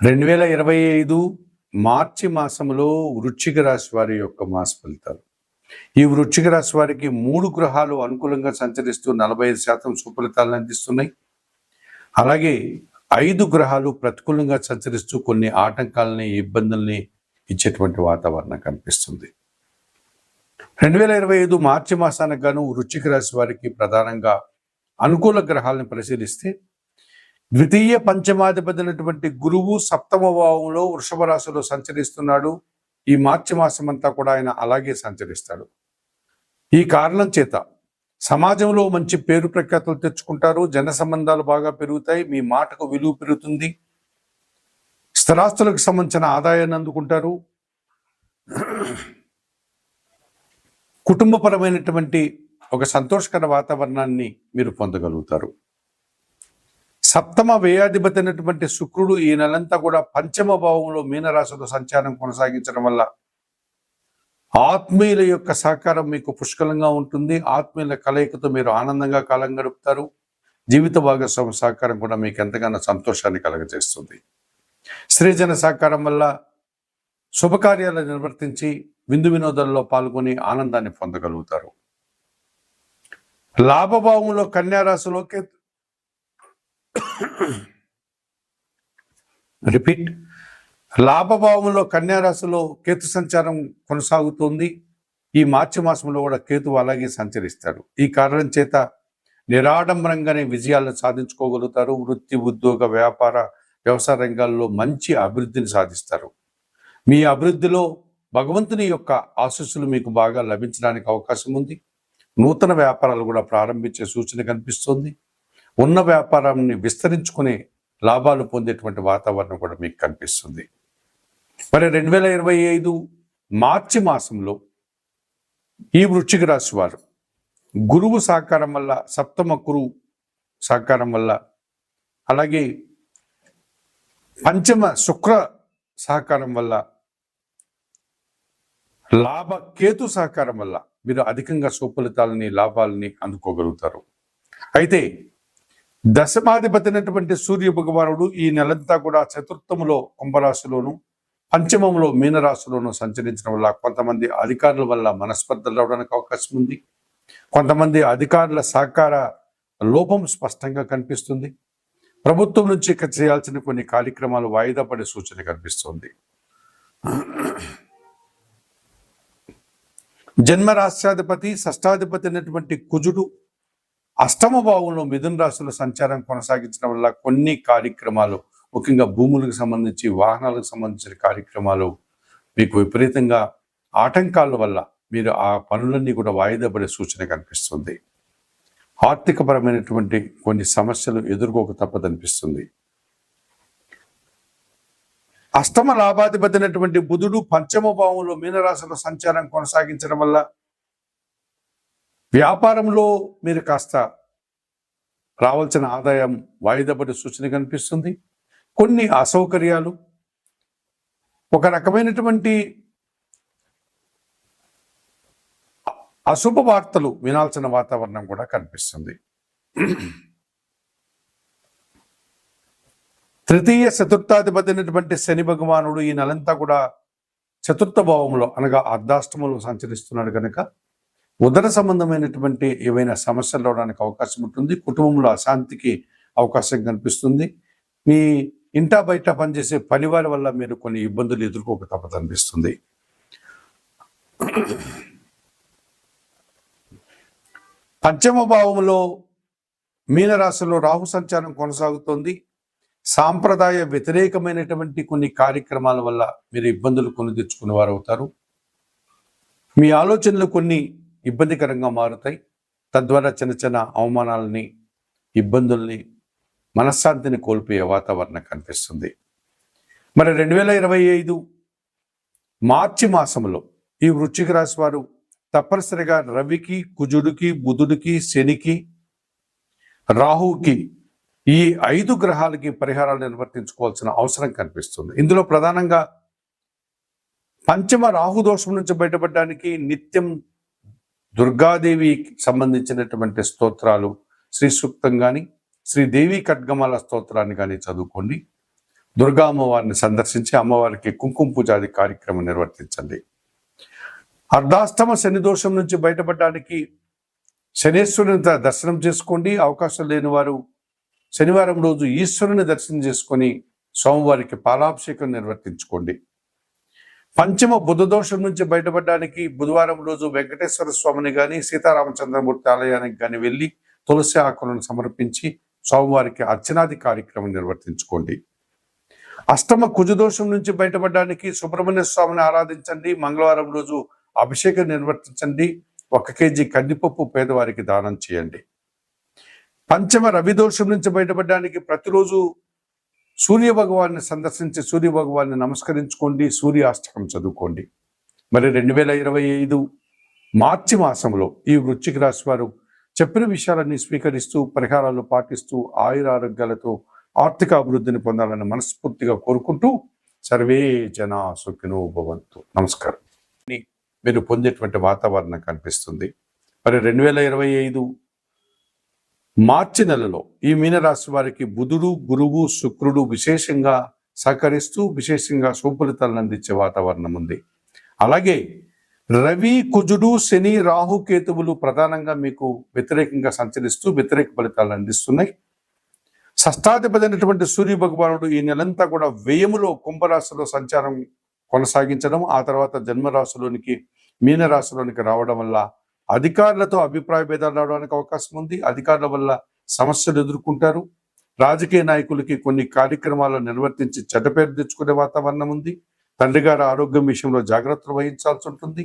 రెండు వేల ఇరవై ఐదు మార్చి మాసంలో వృశ్చిక రాశి వారి యొక్క మాస ఫలితాలు. ఈ వృశ్చిక రాశి వారికి మూడు గ్రహాలు అనుకూలంగా సంచరిస్తూ నలభై ఐదు శాతం సుఫలితాలను అందిస్తున్నాయి. అలాగే ఐదు గ్రహాలు ప్రతికూలంగా సంచరిస్తూ కొన్ని ఆటంకాలని ఇబ్బందుల్ని ఇచ్చేటువంటి వాతావరణం కనిపిస్తుంది. రెండు వేల ఇరవై ఐదు మార్చి మాసానికి గాను వృశ్చిక రాశి వారికి ప్రధానంగా అనుకూల గ్రహాలను పరిశీలిస్తే ద్వితీయ పంచమాధిపతి అయినటువంటి గురువు సప్తమ భావంలో వృషభ రాశిలో సంచరిస్తున్నాడు. ఈ మార్చి మాసం అంతా కూడా ఆయన అలాగే సంచరిస్తాడు. ఈ కారణం చేత సమాజంలో మంచి పేరు ప్రఖ్యాతులు తెచ్చుకుంటారు. జన సంబంధాలు బాగా పెరుగుతాయి. మీ మాటకు విలువ పెరుగుతుంది. స్థిరాస్తులకు సంబంధించిన ఆదాయాన్ని అందుకుంటారు. కుటుంబపరమైనటువంటి ఒక సంతోషకర వాతావరణాన్ని మీరు పొందగలుగుతారు. సప్తమ వ్యయాధిపతి అయినటువంటి శుక్రుడు ఈ నెలంతా కూడా పంచమ భావంలో మీనరాశిలో సంచారం కొనసాగించడం వల్ల ఆత్మీయుల యొక్క సహకారం మీకు పుష్కలంగా ఉంటుంది. ఆత్మీయుల కలయికతో మీరు ఆనందంగా కాలం గడుపుతారు. జీవిత భాగస్వామి సహకారం కూడా మీకు ఎంతగానో సంతోషాన్ని కలగజేస్తుంది. స్త్రీజన సహకారం వల్ల శుభకార్యాలు నిర్వర్తించి విందు వినోదాల్లో పాల్గొని ఆనందాన్ని పొందగలుగుతారు. లాభభావంలో కన్యారాశిలోకి రిపీట్ లాభభావంలో కన్యారాశిలో కేతు సంచారం కొనసాగుతోంది. ఈ మార్చి మాసంలో కూడా కేతు అలాగే సంచరిస్తాడు. ఈ కారణం చేత నిరాడంబరంగానే విజయాలను సాధించుకోగలుగుతారు. వృత్తి ఉద్యోగ వ్యాపార వ్యవసాయ రంగాల్లో మంచి అభివృద్ధిని సాధిస్తారు. మీ అభివృద్ధిలో భగవంతుని యొక్క ఆశస్సులు మీకు బాగా లభించడానికి అవకాశం ఉంది. నూతన వ్యాపారాలు కూడా ప్రారంభించే సూచన కనిపిస్తుంది. ఉన్న వ్యాపారాన్ని విస్తరించుకునే లాభాలు పొందేటువంటి వాతావరణం కూడా మీకు కనిపిస్తుంది. మరి రెండు వేల ఇరవై ఐదు మార్చి మాసంలో ఈ వృశ్చిక రాశి వారు గురువు సహకారం వల్ల సప్తమ గురువు సహకారం వల్ల అలాగే పంచమ శుక్ర సహకారం వల్ల లాభ కేతు సహకారం వల్ల మీరు అధికంగా సుఫలితాలని లాభాలని అందుకోగలుగుతారు. అయితే దశమాధిపతి అయినటువంటి సూర్య భగవానుడు ఈ నెలంతా కూడా చతుర్థములో కుంభరాశిలోను పంచమంలో మీనరాశిలోను సంచరించడం వల్ల కొంతమంది అధికారుల వల్ల మనస్పర్ధలు రావడానికి అవకాశం ఉంది. కొంతమంది అధికారుల సహకార లోపం స్పష్టంగా కనిపిస్తుంది. ప్రభుత్వం నుంచి చేయాల్సిన కొన్ని కార్యక్రమాలు వాయిదా పడే సూచన కనిపిస్తుంది. జన్మ రాష్ట్రాధిపతి షష్టాధిపతి అయినటువంటి కుజుడు అష్టమ భావంలో మిథున రాశుల సంచారం కొనసాగించడం వల్ల కొన్ని కార్యక్రమాలు ముఖ్యంగా భూములకు సంబంధించి వాహనాలకు సంబంధించిన కార్యక్రమాలు మీకు విపరీతంగా ఆటంకాల వల్ల మీరు ఆ పనులన్నీ కూడా వాయిదా పడే సూచన కనిపిస్తుంది. ఆర్థికపరమైనటువంటి కొన్ని సమస్యలు ఎదుర్కోక తప్పదనిపిస్తుంది. అష్టమ లాభాధిపతి అయినటువంటి బుధుడు పంచమ భావంలో మీనరాశుల సంచారం కొనసాగించడం వల్ల వ్యాపారంలో మీరు కాస్త రావాల్సిన ఆదాయం వాయిదా పడే సూచన కనిపిస్తుంది. కొన్ని అసౌకర్యాలు ఒక రకమైనటువంటి అశుభ వార్తలు వినాల్సిన వాతావరణం కూడా కనిపిస్తుంది. తృతీయ చతుర్థాధిపతి అయినటువంటి శని భగవానుడు ఈ నెలంతా కూడా చతుర్థ భావంలో అనగా అర్ధాష్టములు సంచరిస్తున్నాడు కనుక ఉదర సంబంధమైనటువంటి ఏవైనా సమస్యలు రావడానికి అవకాశం ఉంటుంది. కుటుంబంలో అశాంతికి అవకాశం కనిపిస్తుంది. మీ ఇంటా బయట పనిచేసే పనివారి వల్ల మీరు కొన్ని ఇబ్బందులు ఎదుర్కోక తప్పదనిపిస్తుంది పంచమ భావంలో మీనరాశిలో రాహు సంచారం కొనసాగుతోంది. సాంప్రదాయ వ్యతిరేకమైనటువంటి కొన్ని కార్యక్రమాల వల్ల మీరు ఇబ్బందులు కొని తెచ్చుకునే వారు అవుతారు మీ ఆలోచనలు కొన్ని ఇబ్బందికరంగా మారుతాయి. తద్వారా చిన్న చిన్న అవమానాలని ఇబ్బందుల్ని మనశ్శాంతిని కోల్పోయే వాతావరణం కనిపిస్తుంది. మరి రెండు వేల ఇరవై ఐదు మార్చి మాసంలో ఈ వృశ్చిక రాశి వారు తప్పనిసరిగా రవికి కుజుడికి బుధుడికి శనికి రాహుకి ఈ ఐదు గ్రహాలకి పరిహారాలు నిర్వర్తించుకోవాల్సిన అవసరం కనిపిస్తుంది. ఇందులో ప్రధానంగా పంచమ రాహు దోషం నుంచి బయటపడడానికి నిత్యం దుర్గాదేవికి సంబంధించినటువంటి స్తోత్రాలు శ్రీ సూక్తం కానీ శ్రీదేవి ఖడ్గమాల స్తోత్రాన్ని కానీ చదువుకోండి. దుర్గా అమ్మవారిని సందర్శించి అమ్మవారికి కుంకుమ పూజాది కార్యక్రమం నిర్వర్తించండి. అర్ధాష్టమ శని దోషం నుంచి బయటపడడానికి శనేశ్వరుని దర్శనం చేసుకోండి. అవకాశం లేని వారు శనివారం రోజు ఈశ్వరుని దర్శనం చేసుకొని సోమవారికి పాలాభిషేకం నిర్వర్తించుకోండి. పంచమ బుధ దోషం నుంచి బయటపడడానికి బుధవారం రోజు వెంకటేశ్వర స్వామిని కానీ సీతారామచంద్రమూర్తి ఆలయానికి కానీ వెళ్ళి తులసి ఆకులను సమర్పించి స్వామివారికి అర్చనాది కార్యక్రమం నిర్వర్తించుకోండి. అష్టమ కుజదోషం నుంచి బయటపడడానికి సుబ్రహ్మణ్య స్వామిని ఆరాధించండి. మంగళవారం రోజు అభిషేకం నిర్వర్తించండి. ఒక కేజీ కందిపప్పు పేదవారికి దానం చేయండి. పంచమ రవి దోషం నుంచి బయటపడడానికి ప్రతిరోజు సూర్య భగవాన్ని సందర్శించి సూర్య భగవాన్ని నమస్కరించుకోండి సూర్యాష్టకం చదువుకోండి. మరి రెండు వేల ఇరవై ఐదు మార్చి మాసంలో ఈ వృశ్చిక రాశి వారు చెప్పిన విషయాలన్నీ స్వీకరిస్తూ పరిహారాలు పాటిస్తూ ఆయుర ఆరోగ్యాలతో ఆర్థిక అభివృద్ధిని పొందాలని మనస్ఫూర్తిగా కోరుకుంటూ సర్వే జన సుఖినో భవంతు. నమస్కారం. మీరు పొందేటువంటి వాతావరణం కనిపిస్తుంది. మరి రెండు వేల ఇరవై ఐదు మార్చి నెలలో ఈ మీనరాశి వారికి బుధుడు గురువు శుక్రుడు విశేషంగా సహకరిస్తూ విశేషంగా సుఫలితాలను అందించే వాతావరణం ఉంది. అలాగే రవి కుజుడు శని రాహు కేతువులు ప్రధానంగా మీకు వ్యతిరేకంగా సంచరిస్తూ వ్యతిరేక ఫలితాలను అందిస్తున్నాయి. షష్టాధిపతి అయినటువంటి సూర్య భగవానుడు ఈ నెలంతా కూడా వ్యయములో కుంభరాశిలో సంచారం కొనసాగించడం ఆ తర్వాత జన్మరాశిలోనికి మీనరాశిలోనికి రావడం వల్ల అధికారులతో అభిప్రాయ భేదాలు రావడానికి అవకాశం ఉంది. అధికారుల వల్ల సమస్యలు ఎదుర్కొంటారు. రాజకీయ నాయకులకి కొన్ని కార్యక్రమాలు నిర్వర్తించి చెడ్డ పేరు తెచ్చుకునే వాతావరణం ఉంది. తండ్రి గారి ఆరోగ్యం విషయంలో జాగ్రత్తలు వహించాల్సి ఉంటుంది.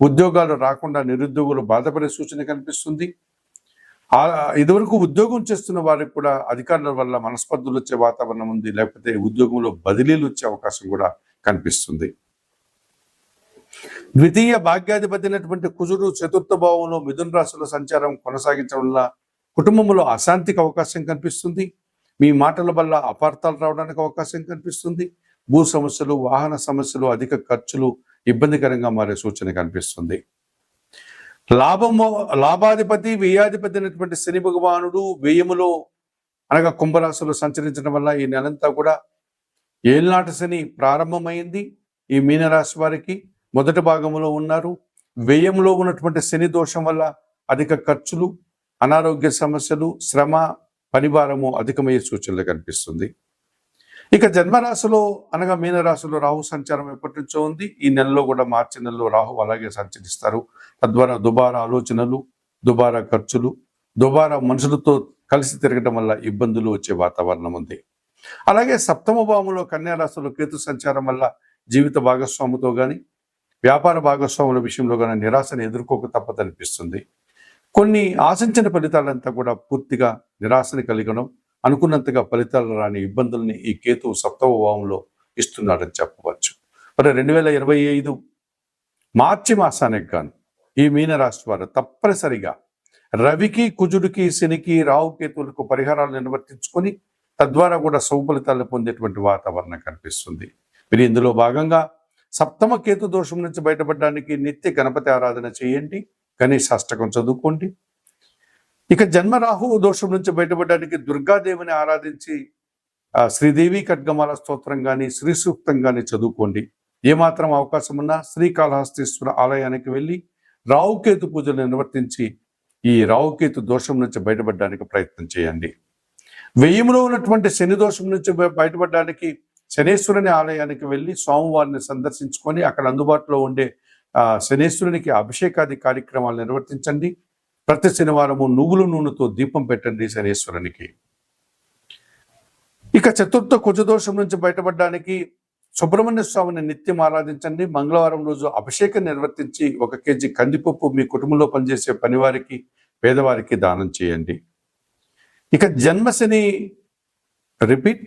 ఉద్యోగాలు రాకుండా నిరుద్యోగులు బాధపడే సూచన కనిపిస్తుంది. ఇదివరకు ఉద్యోగం చేస్తున్న వారికి కూడా అధికారుల వల్ల మనస్పర్ధలు వచ్చే వాతావరణం ఉంది. లేకపోతే ఉద్యోగంలో బదిలీలు వచ్చే అవకాశం కూడా కనిపిస్తుంది. ద్వితీయ భాగ్యాధిపతి అయినటువంటి కుజుడు చతుర్థ భావంలో మిథున రాశిలో సంచారం కొనసాగించడం వల్ల కుటుంబంలో అశాంతికి అవకాశం కనిపిస్తుంది. మీ మాటల వల్ల అపార్థాలు రావడానికి అవకాశం కనిపిస్తుంది. భూ సమస్యలు వాహన సమస్యలు అధిక ఖర్చులు ఇబ్బందికరంగా మారే సూచన కనిపిస్తుంది. లాభము లాభాధిపతి వ్యయాధిపతి అయినటువంటి శని భగవానుడు వ్యయములో అనగా కుంభరాశిలో సంచరించడం వల్ల ఈ నెలంతా కూడా ఏళ్ళనాటి శని ప్రారంభమైంది. ఈ మీనరాశి వారికి మొదటి భాగంలో ఉన్నారు. వ్యయంలో ఉన్నటువంటి శని దోషం వల్ల అధిక ఖర్చులు అనారోగ్య సమస్యలు శ్రమ పనిభారము అధికమయ్యే సూచనలు కనిపిస్తుంది. ఇక జన్మరాశిలో అనగా మీనరాశిలో రాహు సంచారం ఎప్పటి నుంచో ఉంది. ఈ నెలలో కూడా మార్చి నెలలో రాహు అలాగే సంచరిస్తారు. తద్వారా దుబారా ఆలోచనలు దుబారా ఖర్చులు దుబారా మనుషులతో కలిసి తిరగడం వల్ల ఇబ్బందులు వచ్చే వాతావరణం ఉంది. అలాగే సప్తమ భావంలో కన్యా రాశిలో కేతు సంచారం వల్ల జీవిత భాగస్వామితో కానీ వ్యాపార భాగస్వాముల విషయంలో కానీ నిరాశను ఎదుర్కోక తప్పదనిపిస్తుంది కొన్ని ఆశించిన ఫలితాలంతా కూడా పూర్తిగా నిరాశని కలిగడం అనుకున్నంతగా ఫలితాలు రాని ఇబ్బందుల్ని ఈ కేతు సప్తవ భావంలో ఇస్తున్నాడని చెప్పవచ్చు. మరి రెండు వేల ఇరవై ఐదు మార్చి మాసానికి గాను ఈ మీనరాశి వారు తప్పనిసరిగా రవికి కుజుడికి శనికి రావు కేతువులకు పరిహారాలు నిర్వర్తించుకొని తద్వారా కూడా సౌఫలితాలు పొందేటువంటి వాతావరణం కనిపిస్తుంది. మీరు ఇందులో భాగంగా సప్తమ కేతు దోషం నుంచి బయటపడడానికి నిత్య గణపతి ఆరాధన చేయండి. గణేష్ అష్టకం చదువుకోండి. ఇక జన్మరాహు దోషం నుంచి బయటపడడానికి దుర్గాదేవిని ఆరాధించి శ్రీదేవి ఖడ్గమాల స్తోత్రం కానీ శ్రీ సూక్తం కానీ చదువుకోండి. ఏమాత్రం అవకాశం ఉన్నా శ్రీకాళహస్తీశ్వర ఆలయానికి వెళ్ళి రావుకేతు పూజలు నిర్వర్తించి ఈ రావుకేతు దోషం నుంచి బయటపడడానికి ప్రయత్నం చేయండి. వెయ్యిములో ఉన్నటువంటి శని దోషం నుంచి బయటపడడానికి శనేశ్వరుని ఆలయానికి వెళ్ళి స్వామివారిని సందర్శించుకొని అక్కడ అందుబాటులో ఉండే శనేశ్వరునికి అభిషేకాది కార్యక్రమాలు నిర్వర్తించండి. ప్రతి శనివారము నువ్వుల నూనెతో దీపం పెట్టండి శనేశ్వరునికి. ఇక చతుర్థ కుజదోషం నుంచి బయటపడడానికి సుబ్రహ్మణ్య స్వామిని నిత్యం ఆరాధించండి. మంగళవారం రోజు అభిషేకం నిర్వర్తించి ఒక కేజీ కందిపప్పు మీ కుటుంబంలో పనిచేసే పనివారికి పేదవారికి దానం చేయండి. ఇక జన్మశని రిపీట్.